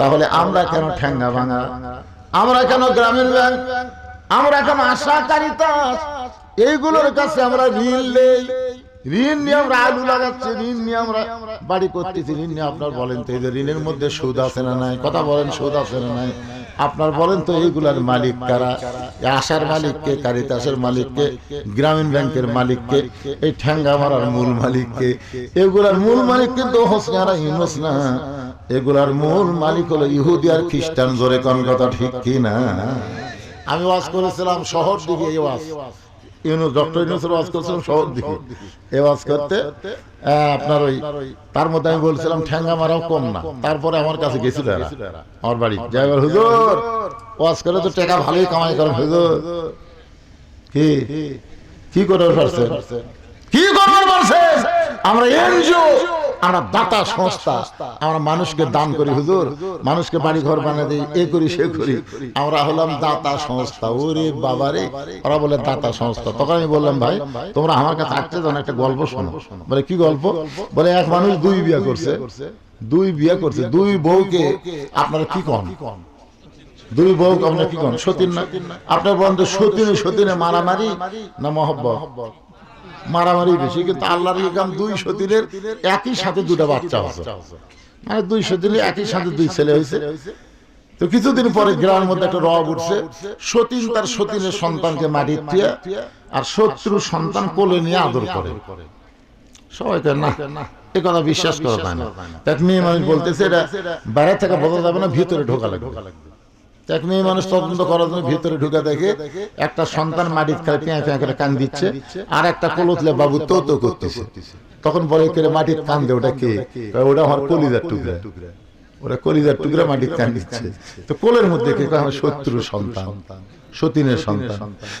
তাহলে আমরা কেন ঠ্যাঙ্গা ভাঙা? আমরা কেন গ্রামীণ ব্যাংক? আমরা কেন আশাকারিতা এইগুলোর কাছে আমরা ঋণ নেই। ঋণ নিয়ে আমরা আলু লাগাচ্ছি ঋণ নিয়ে আমরা বাড়ি করতেছি ঋণ নিয়ে আপনার বলেন তো এই যে ঋণের মধ্যে সুদ আছে না নাই? কথা বলেন সুদ আছে না নাই? আপনার বলেন তো এইগুলার মালিক কারা? আশার মালিককে কারিতাসের মালিককে গ্রামীণ ব্যাংকের মালিককে এই ঠ্যাঙ্গা মারার মূল মালিককে এগুলার মূল মালিক কিন্তু হোসনারা ইউনুস না। এগুলার মূল মালিক হলো ইহুদি আর খ্রিস্টান। জোরে কোন কথা ঠিক কি না আমি ওয়াজ করেছিলাম শহর দিকে ওয়াজ। ডক্টর শহর করতে আপনার ওই, তার মধ্যে আমি বলছিলাম মারাও কম না। তারপরে আমার কাছে গেছিল বাড়ি। ওয়াজ করে তো টাকা ভালোই কামাই কি? কি আমরা আমরা দাতা সংস্থা। আমরা মানুষকে দান করি হুজুর। মানুষকে বাড়ি ঘর বানিয়ে দিই এ করি সে করি। আমরা হলাম দাতা সংস্থা। ওরে বাবারে ওরা বলে দাতা সংস্থা। তখন আমি বললাম ভাই তোমরা আমার কাছে আসতে যাও না, একটা গল্প শোনো। বলে কি গল্প? বলে এক মানুষ দুই বিয়ে করছে। দুই বিয়ে করছে। দুই বউকে আপনারা কি কন? দুই বউ আপনার কি কন? সতীন না? আপনার বন্ধু সতীনে সতীনে মারামারি না মহব্বত? মারামারি বেশি, কিন্তু আল্লাহর ইকাম দুই সতীনের একই সাথে দুটো বাচ্চা হচ্ছে মানে দুই সতীনের একই সাথে দুই ছেলে হয়েছে। তো কিছুদিন পরে গ্রামের মধ্যে একটা রব উঠছে। সতীন তার সতীনের সন্তানকে মাটির দিয়ে আর শত্রু সন্তান কোলে নিয়ে আদর করে। সবাইকে না, এ কথা বিশ্বাস করা যায় না। মেয়ে মানুষ বলতেছে, এটা বাইরে থেকে বোঝা যাবে না, ভিতরে ঢোকা লাগবে। এক মেয়ে মানুষ তদন্ত করার জন্য ভিতরে ঢুকে দেখে একটা সন্তান মাটির খালে পেঁয়া পেঁয়া করে কান দিচ্ছে আর একটা কলতলে বাবু তো তো করতেছে। তখন বলে করে মাটির কান দে ওটা কে? ওটা আমার কলিজার টুকরা। ওরা কলিজার টুকরা মাটির কান দিচ্ছে। তো কোলের মধ্যে কে আমার শত্রু সন্তান। সতীনের সন্তান।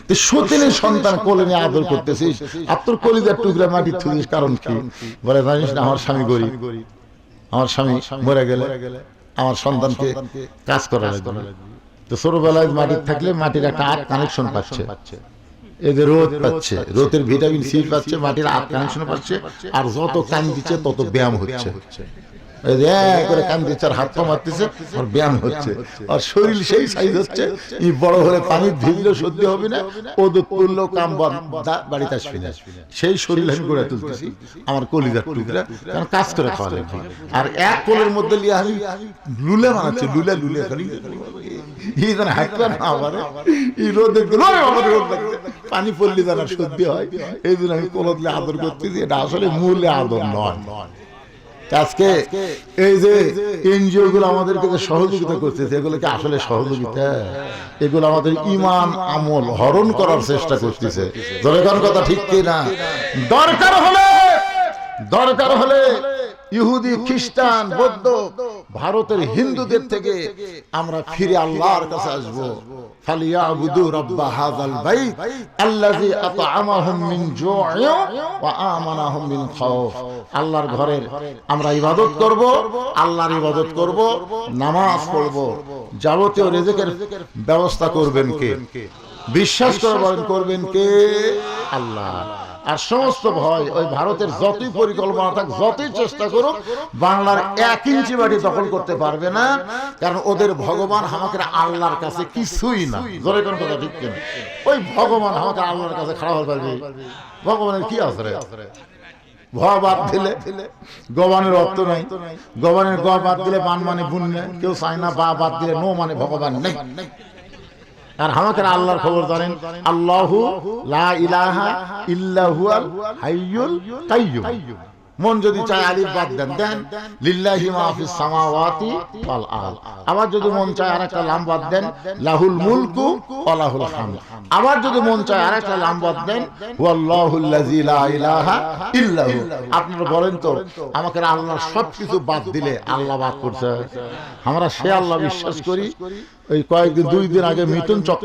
তো সতীনের সন্তান কোলে নিয়ে আদর করতেছিস আর তোর কলিজার টুকরা মাটির থুদিস কারণ কি? বলে জানিস না আমার স্বামী গরিব। আমার স্বামী মরে গেলে? আমার সন্তানকে কাজ করা লাগবে তো ছোটবেলায় মাটির থাকলে মাটির একটা আট কানেকশন পাচ্ছে। এই যে রোদ পাচ্ছে, রোদের ভিটামিন সি পাচ্ছে, মাটির আট কানেকশন পাচ্ছে, আর যত কান দিচ্ছে তত ব্যায়াম হচ্ছে। করে হাত পা মারতেছে আর ব্যায়াম হচ্ছে। আর শরীর সেই সাইজ হচ্ছে এই বড় হলে পানি ভিজলেও সত্যি হবে না কাম বাড়িতে না। সেই শরীর আমি গড়ে তুলতেছি, আমার টুকরা, কারণ কাজ করে খাওয়া লাগবে। আর এক কোলের মধ্যে লিয়ে আমি লুলে বানাচ্ছি লুলে লুলে খালি। এই পানি সত্যি হয়, এই জন্য আমি কোলতলে আদর করতেছি, এটা আসলে মূল্যে আদর নয়। আজকে এই যে এনজিও গুলো আমাদেরকে যে সহযোগিতা করতেছে এগুলোকে আসলে সহযোগিতা? এগুলো আমাদের ইমান আমল হরণ করার চেষ্টা করতেছে। দরকার কথা ঠিক কি না দরকার হলে দরকার হলে ইহুদি খ্রিস্টান বৌদ্ধ ভারতের হিন্দুদের থেকে আমরা ফিরে আল্লাহর কাছে আসব। ফালিয়াবুদু রাব্বা হাযাল বাইত আল্লাযী আত'আমাহুম মিন জু'ইন ওয়া আমানাহুম মিন খাউফ। আল্লাহর ঘরের আমরা ইবাদত করব আল্লাহর ইবাদত করব নামাজ পড়ব। যাবতীয় রিজিকের ব্যবস্থা করবেন কে? বিশ্বাস করে বলেন করবেন কে? আল্লাহ। আর সমস্ত ভয়, ওই ভারতের যতই পরিকল্পনা থাক, যতই চেষ্টা করুক, বাংলার এক ইঞ্চি বাড়ি দখল করতে পারবে না, কারণ ওদের ভগবান আমাকে আল্লাহর কাছে কিছুই না। জোরে কোন কথা, ঠিক কিনা? ওই ভগবান আমাকে আল্লাহর কাছে খারাপ পারবে ভগবানের কি আছে ভয় বাদ দিলে অর্থ নাই। গবানের গ বাদ দিলে বান মানে কেউ চায় না বা বাদ দিলে নো মানে ভগবান নেই। আর আমাকে আল্লাহর খবর জানেন? আল্লাহু লা ইলাহা ইল্লাহুয়াল হাইয়ুল মন যদি চায় আলিফ বাদ দেন দেন লিল্লাহি মা ফিস সামাওয়াতি ওয়াল আরদ। আবার যদি মন চায় আরেকটা লাম বাদ দেন লাহুল মুলকু ওয়া লাহুল হামদ। আবার যদি মন চায় আরেকটা লাম বাদ দেন হুয়াল্লাহুল লাযী লা ইলাহা ইল্লাহু। আপনারা বলেন তো আমাকে আল্লাহর সবকিছু বাদ দিলে আল্লাহ বাদ করছে। আমরা সে আল্লাহ বিশ্বাস করি ওই কয়েকদিন দুই দিন আগে মিটন চক্র